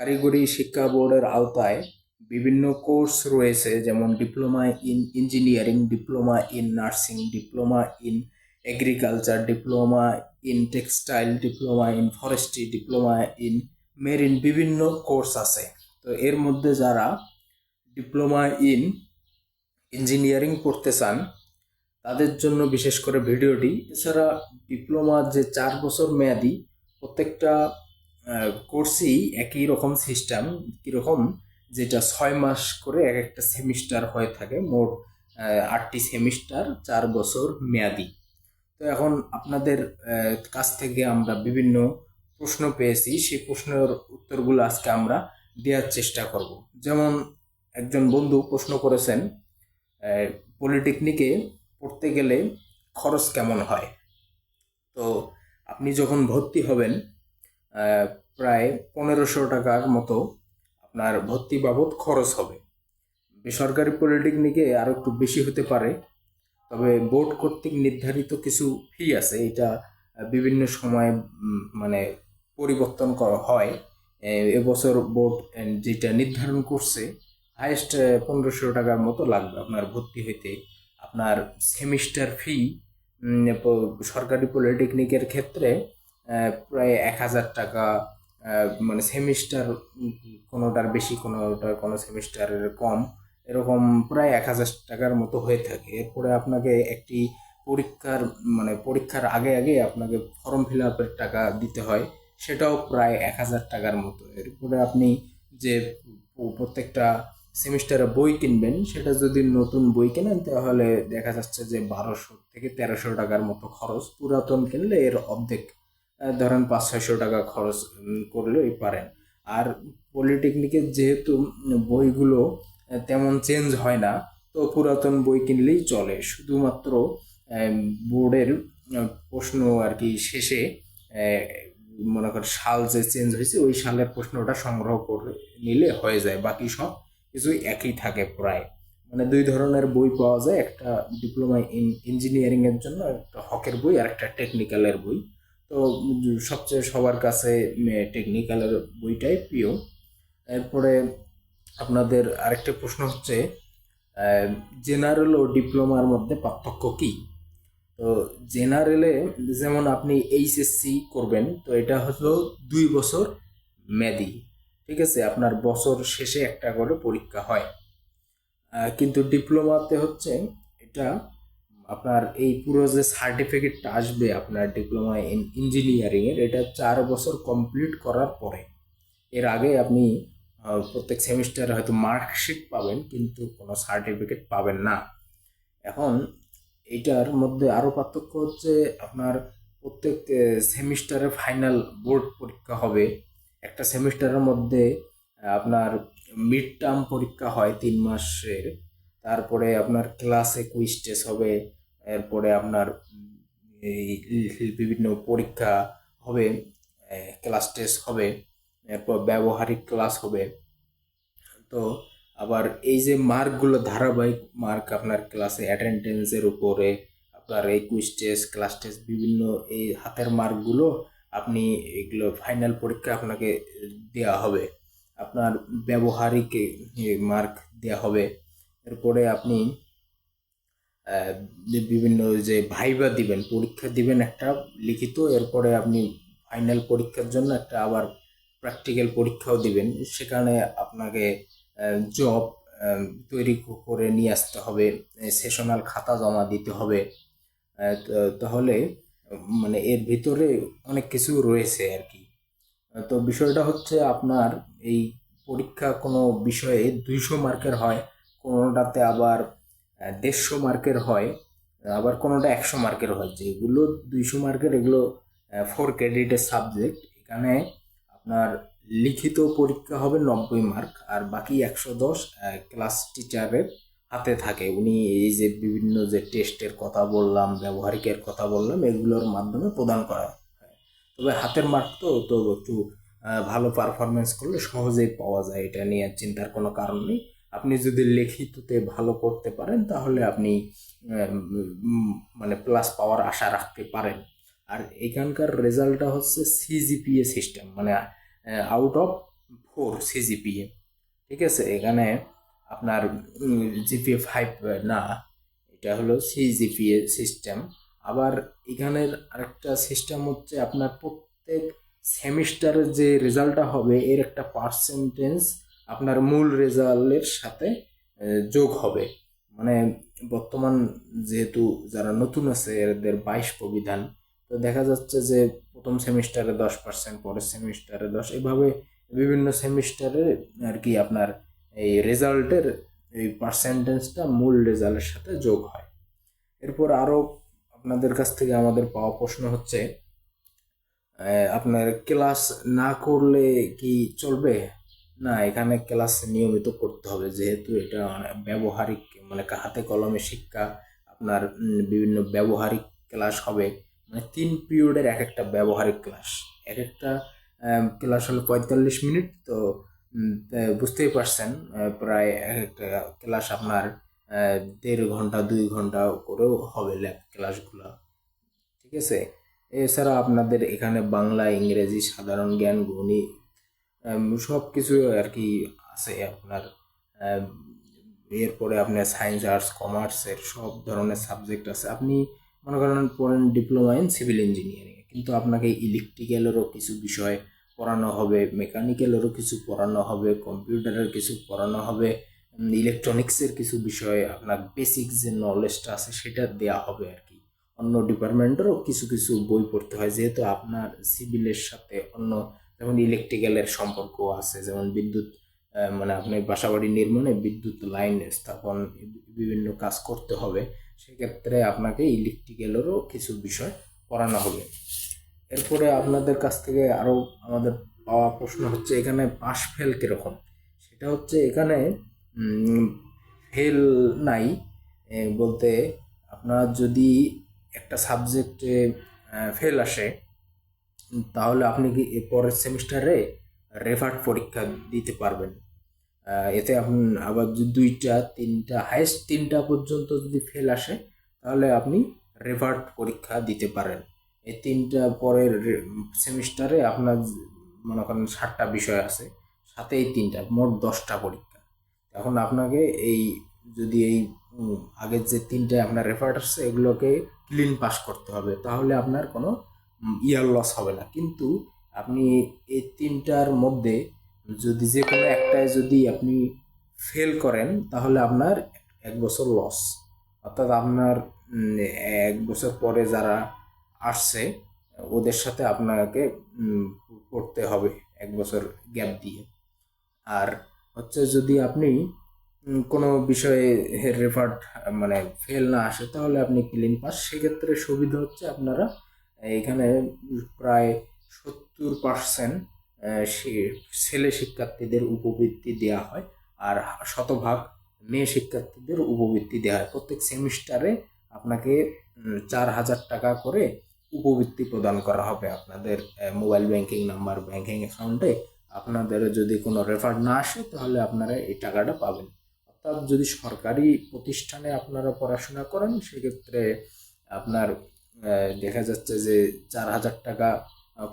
কারিগরি শিক্ষা বোর্ডের আওতায় বিভিন্ন কোর্স রয়েছে, যেমন diploma in engineering, diploma in nursing, diploma in agriculture, diploma in textile, diploma in forestry, diploma in marine, বিভিন্ন কোর্স আছে। তো এর মধ্যে যারা ডিপ্লোমা ইন ইঞ্জিনিয়ারিং পড়তে চান, তাদের জন্য বিশেষ করে ভিডিওটি। এছাড়া ডিপ্লোমা যে চার বছর মেয়াদি প্রত্যেকটা কোর্সেই একই রকম সিস্টেম, কীরকম যেটা ছয় মাস করে এক একটা সেমিস্টার হয়ে থাকে, মোট আটটি সেমিস্টার, চার বছর মেয়াদি। তো এখন আপনাদের কাছ থেকে আমরা বিভিন্ন প্রশ্ন পেয়েছি, সেই প্রশ্নের উত্তরগুলো আজকে আমরা দেওয়ার চেষ্টা করব। যেমন একজন বন্ধু প্রশ্ন করেছেন পলিটেকনিকে পড়তে গেলে খরচ কেমন হয়? তো আপনি যখন ভর্তি হবেন প্রায় পনেরোশো টাকার মতো আপনার ভর্তি বাবদ খরচ হবে। বেসরকারি পলিটেকনিকে আরও একটু বেশি হতে পারে, তবে বোর্ড কর্তৃক নির্ধারিত কিছু ফি আছে, এটা বিভিন্ন সময় মানে পরিবর্তন করা হয়। এবছর বোর্ড যেটা নির্ধারণ করছে হায়েস্ট পনেরোশো টাকার মতো লাগবে আপনার ভর্তি হইতে। আপনার সেমিস্টার ফি সরকারি পলিটেকনিকের ক্ষেত্রে প্রায় এক হাজার টাকা মানে সেমিস্টার কোনোটার বেশি, কোনোটার কোনো সেমিস্টারের কম, এরকম প্রায় এক হাজার টাকার মতো হয়ে থাকে। এরপরে আপনাকে একটি পরীক্ষার মানে পরীক্ষার আগে আগে আপনাকে ফর্ম ফিল আপের টাকা দিতে হয়, সেটাও প্রায় এক হাজার টাকার মতো। এরপরে আপনি যে প্রত্যেকটা সেমিস্টারে বই কিনবেন, সেটা যদি নতুন বই কেনেন, তাহলে দেখা যাচ্ছে যে বারোশো থেকে তেরোশো টাকার মতো খরচ। পুরাতন কিনলে এর অর্ধেক ধরেন পাঁচ, ছয়শো টাকা খরচ করলেই পারেন। আর পলিটেকনিকের যেহেতু বইগুলো তেমন চেঞ্জ হয় না, তো পুরাতন বই কিনলেই চলে। শুধুমাত্র বোর্ডের প্রশ্ন আর কি শেষে মনে কর সাল যে চেঞ্জ হয়েছে, ওই সালের প্রশ্নটা সংগ্রহ করে নিলে হয়ে যায়। বাকি সব কিছুই একই থাকে প্রায়। মানে দুই ধরনের বই পাওয়া যায়, একটা ডিপ্লোমা ইন, ইঞ্জিনিয়ারিংয়ের জন্য, একটা হকের বই, আর একটা টেকনিক্যালের বই। তো সবচেয়ে সবার কাছে টেকনিক্যালের বইটাই প্রিয়। এরপরে আপনাদের আরেকটা প্রশ্ন হচ্ছে জেনারেল ও ডিপ্লোমার মধ্যে পার্থক্য কি? তো জেনারেলে যেমন আপনি এইচএসসি করবেন, তো এটা হলো দুই বছর মেয়াদি, ঠিক আছে? আপনার বছর শেষে একটা করে পরীক্ষা হয়। কিন্তু ডিপ্লোমাতে হচ্ছে এটা আপনার এই পুরো যে সার্টিফিকেটটা আসবে আপনার ডিপ্লোমা ইন ইঞ্জিনিয়ারিংয়ের এটা চার বছর কমপ্লিট করার পরে, এর আগে আপনি প্রত্যেক সেমিস্টারে হয়তো মার্কশিট পাবেন, কিন্তু কোনো সার্টিফিকেট পাবেন না। এখন এইটার মধ্যে আরও পার্থক্য হচ্ছে আপনার প্রত্যেক সেমিস্টারে ফাইনাল বোর্ড পরীক্ষা হবে। একটা সেমিস্টারের মধ্যে আপনার মিড টার্ম পরীক্ষা হয় তিন মাসের, তারপরে আপনার ক্লাসে কুইজ টেস্ট হবে এরপরে আপনার এই বিভিন্ন পরীক্ষা হবে ক্লাস টেস্ট হবে, এরপর ব্যবহারিক ক্লাস হবে। তো আবার এই যে মার্কগুলো ধারাবাহিক মার্ক আপনার ক্লাসে অ্যাটেন্ডেন্সের উপরে, আপনার এই কুইজ টেস্ট ক্লাস টেস্ট বিভিন্ন এই হাতের মার্কগুলো আপনি এগুলো ফাইনাল পরীক্ষা আপনাকে দেওয়া হবে। আপনার ব্যবহারিক মার্ক দেওয়া হবে। এরপরে আপনি বিভিন্ন যে ভাইবা দিবেন, পরীক্ষা দিবেন একটা লিখিত, এরপরে আপনি ফাইনাল পরীক্ষার জন্য একটা আবার প্র্যাকটিক্যাল পরীক্ষাও দিবেন। সেখানে আপনাকে জব তৈরি করে নিয়ে আসতে হবে সেশনাল খাতা জমা দিতে হবে। তাহলে মানে এর ভিতরে অনেক কিছু রয়েছে আর কি। তো বিষয়টা হচ্ছে আপনার এই পরীক্ষা কোনো বিষয়ে দুইশো মার্কের হয়, কোনোটাতে আবার দেড়শো মার্কের হয় আবার কোনোটা একশো মার্কের হয় যেগুলো দুইশো মার্কের, এগুলো ফোর ক্রেডিটের সাবজেক্ট এখানে আপনার লিখিত পরীক্ষা হবে নব্বই মার্ক, আর বাকি একশো দশ ক্লাস টিচারের হাতে থাকে। উনি এই যে বিভিন্ন যে টেস্টের কথা বললাম, ব্যবহারিকের কথা বললাম, এগুলোর মাধ্যমে প্রদান করা হয়। তবে হাতের মার্ক তো তো একটু ভালো পারফরমেন্স করলে সহজেই পাওয়া যায়, এটা নিয়ে চিন্তার কোনো কারণ নেই। আপনি যদি লিখিততে ভালো করতে পারেন, তাহলে আপনি মানে প্লাস পাওয়ার আশা রাখতে পারেন। আর এখানকার রেজাল্টটা হচ্ছে সিজিপিএ সিস্টেম মানে আউট অফ ফোর সিজিপিএ ঠিক আছে? এখানে আপনার জিপিএ ফাইভ না, এটা হলো সিজিপিএ সিস্টেম আবার এখানের আরেকটা সিস্টেম হচ্ছে আপনার প্রত্যেক সেমিস্টারের যে রেজাল্টটা হবে, এর একটা পার্সেন্টেজ আপনার মূল রেজাল্টের সাথে যোগ হবে। মানে বর্তমান যেহেতু যারা নতুন আছে, এদের বাইশ প্রবিধান, তো দেখা যাচ্ছে যে প্রথম সেমিস্টারে দশ পার্সেন্ট পরের সেমিস্টারে দশ, এভাবে বিভিন্ন সেমিস্টারে আর কি আপনার এই রেজাল্টের এই পার্সেন্টেজটা মূল রেজাল্টের সাথে যোগ হয়। এরপর আরও আপনাদের কাছ থেকে আমাদের পাওয়া প্রশ্ন হচ্ছে আপনার ক্লাস না করলে কি চলবে? না, এখানে ক্লাস নিয়মিত করতে হবে। যেহেতু এটা ব্যবহারিক মানে হাতে কলমে শিক্ষা, আপনার বিভিন্ন ব্যবহারিক ক্লাস হবে। মানে তিন পিরিয়ডের এক একটা ব্যবহারিক ক্লাস এক একটা ক্লাস হলো পঁয়তাল্লিশ মিনিট, তো বুঝতেই পারছেন প্রায় এক একটা ক্লাস আপনার দেড় ঘণ্টা, দুই ঘণ্টা করেও হবে ল্যাব ক্লাসগুলো ঠিক আছে? এছাড়া আপনাদের এখানে বাংলা, ইংরেজি, সাধারণ জ্ঞান, গণিত সব কিছু আর কি আছে আপনার এরপরে আপনার সায়েন্স আর্টস কমার্সের সব ধরনের সাবজেক্ট আছে। আপনি মনে করেন পড়েন ডিপ্লোমা ইন সিভিল ইঞ্জিনিয়ারিং কিন্তু আপনাকে ইলেকট্রিক্যালেরও কিছু বিষয় পড়ানো হবে মেকানিক্যালেরও কিছু পড়ানো হবে কম্পিউটারের কিছু পড়ানো হবে ইলেকট্রনিক্সের কিছু বিষয় আপনার বেসিক যে নলেজটা আছে সেটা দেয়া হবে আর কি অন্য ডিপার্টমেন্টেরও কিছু কিছু বই পড়তে হয়, যেহেতু আপনার সিভিলের সাথে অন্য যেমন ইলেকট্রিক্যালের সম্পর্ক আছে, যেমন বিদ্যুৎ মানে আপনি বাসাবাড়ি নির্মাণে বিদ্যুৎ লাইন স্থাপন, বিভিন্ন কাজ করতে হবে, সেক্ষেত্রে আপনাকে ইলেকট্রিক্যালেরও কিছু বিষয় পড়ানো হবে। এরপরে আপনাদের কাছ থেকে আরও আমাদের পাওয়া প্রশ্ন হচ্ছে, এখানে পাশ ফেল কীরকম? সেটা হচ্ছে এখানে ফেল নাই বলতে আপনার যদি একটা সাবজেক্টে ফেল আসে তাহলে আপনি কি পরের সেমিস্টারে রেফার্ট পরীক্ষা দিতে পারবেন। এতে আপনি আবার দুইটা, তিনটা হাইস্ট তিনটা পর্যন্ত যদি ফেল আসে, তাহলে আপনি রেভার্ট পরীক্ষা দিতে পারেন। এই তিনটা পরের সেমিস্টারে আপনার মনে করেন ষাটটা বিষয় আছে সাথে এই তিনটা, মোট দশটা পরীক্ষা। এখন আপনাকে এই, যদি এই আগের যে তিনটে আপনার রেফার্ট আসছে, এগুলোকে ক্লিন পাস করতে হবে। তাহলে আপনার কোনো ইয়ার লস হবে না। কিন্তু আপনি এই তিনটার মধ্যে যদি যে কোনো একটায় যদি আপনি ফেল করেন, তাহলে আপনার এক বছর লস অর্থাৎ আপনার এক বছর পরে যারা আসছে, ওদের সাথে আপনাকে পড়তে হবে এক বছর গ্যাপ দিয়ে। আর হচ্ছে যদি আপনি কোনো বিষয়ে রেফার্ট মানে ফেল না আসে, তাহলে আপনি ক্লিন পাস। সেক্ষেত্রে সুবিধা হচ্ছে আপনারা এখানে প্রায় সত্তর পার্সেন্ট ছেলে শিক্ষার্থীদের উপবৃত্তি দেওয়া হয় আর শতভাগ মেয়ে শিক্ষার্থীদের উপবৃত্তি দেওয়া হয়। প্রত্যেক সেমিস্টারে আপনাকে চার হাজার টাকা করে উপবৃত্তি প্রদান করা হবে আপনাদের মোবাইল ব্যাংকিং নাম্বার ব্যাংকিং অ্যাকাউন্টে আপনাদের যদি কোনো রেফার না আসে, তাহলে আপনারা এই টাকাটা পাবেন। অর্থাৎ যদি সরকারি প্রতিষ্ঠানে আপনারা পড়াশোনা করেন, সেক্ষেত্রে আপনার দেখা যাচ্ছে যে চার হাজার টাকা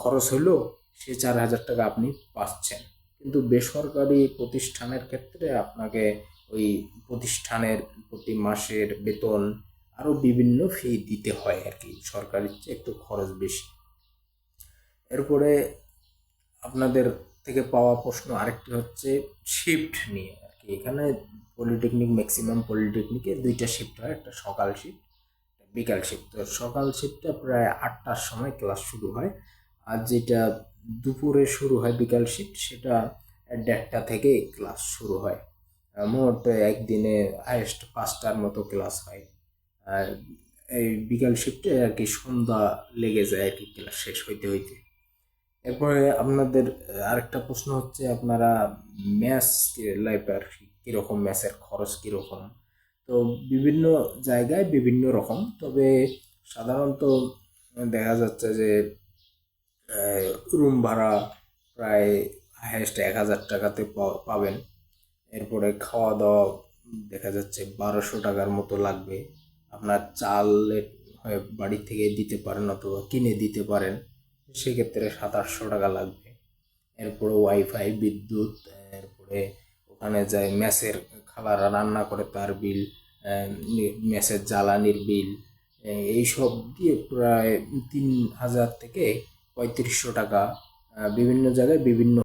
খরচ হলো, সে চার হাজার টাকা আপনি পাচ্ছেন। কিন্তু বেসরকারি প্রতিষ্ঠানের ক্ষেত্রে আপনাকে ওই প্রতিষ্ঠানের প্রতি মাসের বেতন আরও বিভিন্ন ফি দিতে হয় আর কি, সরকারির চেয়ে একটু খরচ বেশি। এরপরে আপনাদের থেকে পাওয়া প্রশ্ন আরেকটি হচ্ছে শিফট নিয়ে। আর কি এখানে পলিটেকনিক ম্যাক্সিমাম পলিটেকনিকে দুইটা শিফট হয়, একটা সকাল শিফট বিকাল শিফট সকাল শিফটটা প্রায় আটটার সময় ক্লাস শুরু হয়। আর যেটা দুপুরে শুরু হয় বিকাল শিফট সেটা দেড়টা থেকে ক্লাস শুরু হয়। মোট একদিনে হায়েস্ট পাঁচটার মতো ক্লাস হয়। আর এই বিকাল শিফটে আর কি সন্ধ্যা লেগে যায় আর কি ক্লাস শেষ হইতে হইতে। এরপরে আপনাদের আরেকটা প্রশ্ন হচ্ছে, আপনারা ম্যাথ লাইফ আর কি কীরকম ম্যাথের খরচ কীরকম? তো বিভিন্ন জায়গায় বিভিন্ন রকম। তবে সাধারণত দেখা যাচ্ছে যে রুম ভাড়া প্রায় হাইয়েস্ট এক হাজার টাকাতে পাবেন। এরপরে খাওয়া দাওয়া দেখা যাচ্ছে বারোশো টাকার মতো লাগবে। আপনার চালের বাড়ি থেকে দিতে পারেন অথবা কিনে দিতে পারেন, সেক্ষেত্রে সাত আটশো টাকা লাগবে। এরপরে ওয়াইফাই বিদ্যুৎ, এরপরে ওখানে যায় মেসের খালারা রান্না করে তার বিল। মেসের জ্বালানির বিল এইসব দিয়ে প্রায় তিন হাজার থেকে পঁয়ত্রিশশো টাকা বিভিন্ন জায়গায় বিভিন্ন